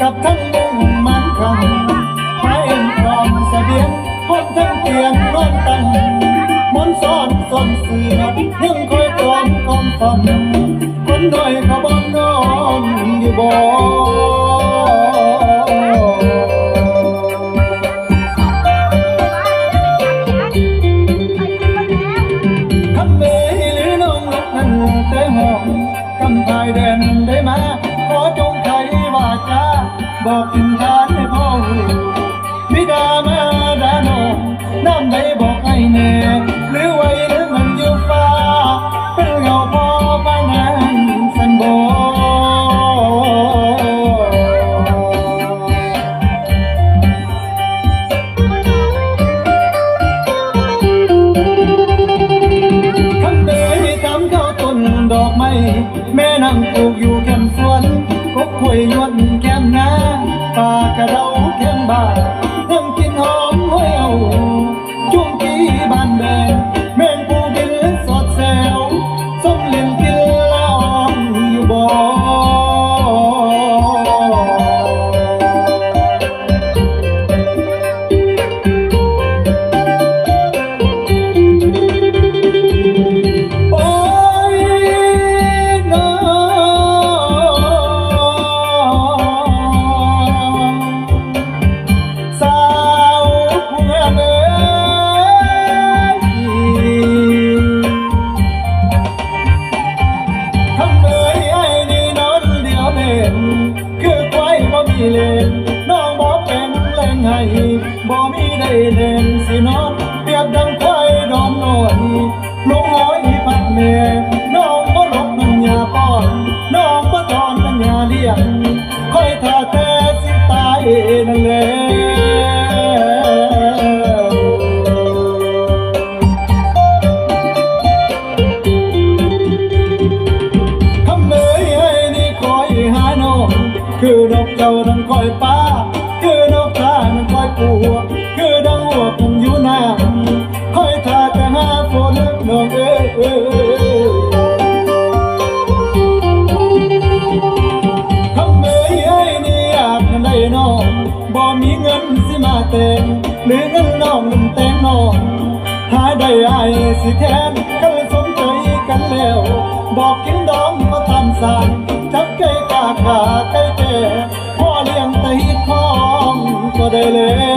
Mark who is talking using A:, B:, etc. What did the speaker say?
A: กับทั้งมุ่งมันคำพระเอ็นพร้อมเสบียงพบทั้งเตียงนอนตั้งมนซ้อนสนเสือยังคอยตอมกอมฝันคนน้อยเขาบอนนอนอยู่บ่ทำเมหรือน้องรักนั้นแต่ห้องกำภายแดนได้มาขอจงไขว่าจา บอกกินทานให้พ่อหูมิดามาดานองน้ำใดบอกให้แน่หรือไว้หรือมันอยู่ฟ้า เป็นเงาพ่อป้านางสันบอทำเลยทำเข้าต้นดอกไม้แม่นั่งปลูกอยู่ กบคุยยวนแค เลนน้องบ่เป็นเล่นให้บ่มีได้เล่นสิน้องเปรียบดังควายดอมน้อยลงหอยพัดเมน้องบ่หลบปัญญาป้อนน้องบ่ตอนปัญญาเลี้ยงคอยท่าแต่สิตายนั่นแหละ เจ้านั้นคอยป้าคือนกตานั้นคอยปัวคือดังหัวกันอยู่น้ำคอยทาแต่หาฝนน้องเอ้ยเอ้ยทำเลยให้นี่อยากได้น้องบ่มีเงินสิมาแต่งหรือเงินน้องนั้นแต่งน้องหาได้ไอ้สิแทนก็เลยสมใจกันแล้ว บอกกินดองก็ทำสารจับไก่กาขา ไ